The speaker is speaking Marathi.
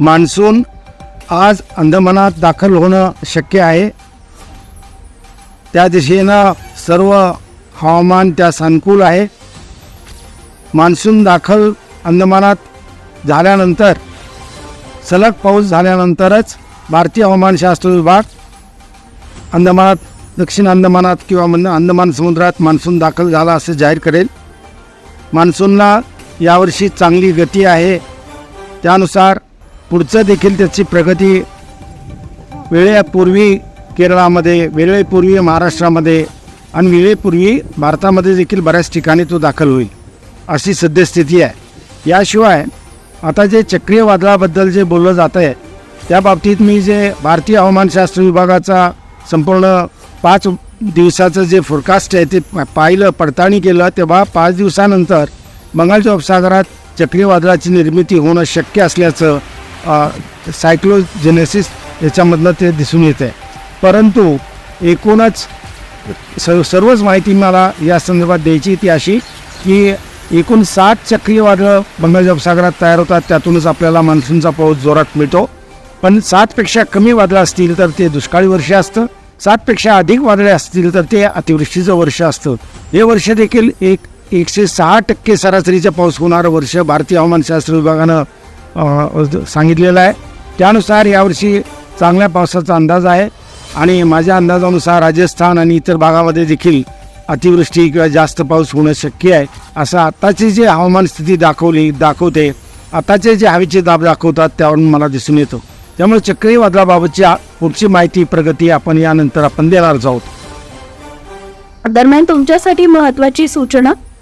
मान्सून आज अंदमानात दाखल होणं शक्य आहे. त्या दिशेनं सर्व हवामान त्या सानुकूल आहे. मान्सून दाखल अंदमानात झाल्यानंतर सलग पाऊस झाल्यानंतरच भारतीय हवामानशास्त्र विभाग अंदमानात दक्षिण अंदमानात किंवा म्हणजे अंदमान समुद्रात मान्सून दाखल झाला असं जाहीर करेल. मान्सूनला यावर्षी चांगली गती आहे. त्यानुसार पुढचं देखील त्याची प्रगती वेळेपूर्वी केरळामध्ये वेळेपूर्वी महाराष्ट्रामध्ये आणि वेळेपूर्वी भारतामध्ये देखील बऱ्याच ठिकाणी तो दाखल होईल अशी सद्यस्थिती आहे. याशिवाय आता जे चक्रीय वादळाबद्दल जे बोललं जात आहे त्या बाबतीत मी जे भारतीय हवामानशास्त्र विभागाचा संपूर्ण पाच दिवसाचं जे फोरकास्ट आहे ते पा- पाहिलं पडताळणी केलं तेव्हा पाच दिवसानंतर बंगालच्या उपसागरात चक्रीवादळाची निर्मिती होणं शक्य असल्याचं सायक्लोजेनेसिस याच्यामधलं ते दिसून येतं आहे परंतु एकूणच स सर्वच माहिती मला या संदर्भात द्यायची ती अशी की एकूण सात चक्रीय वादळं बंगालच्या उपसागरात तयार होतात त्यातूनच आपल्याला मान्सूनचा पाऊस जोरात मिळतो. पण सातपेक्षा कमी वादळं असतील तर ते दुष्काळी वर्ष असतं. सातपेक्षा अधिक वादळे असतील तर ते अतिवृष्टीचं वर्ष असतं. हे वर्ष देखील एक एकशे सहा टक्के सरासरीचा पाऊस होणारं. वर्ष भारतीय हवामानशास्त्र विभागानं सांगितलेलं आहे. त्यानुसार यावर्षी चांगल्या पावसाचा अंदाज आहे आणि माझ्या अंदाजानुसार राजस्थान आणि इतर भागामध्ये देखील अतिवृष्टी किंवा जास्त पाऊस होणं शक्य आहे असं आत्ताची जी हवामान स्थिती दाखवली दाखवते आताचे जे हवेचे दाब दाखवतात त्यावरून मला दिसून येतो. त्यामुळे चक्रीवादळाबाबतची पुढची माहिती प्रगती आपण यानंतर आपण देणार आहोत. दरम्यान तुमच्यासाठी महत्त्वाची सूचना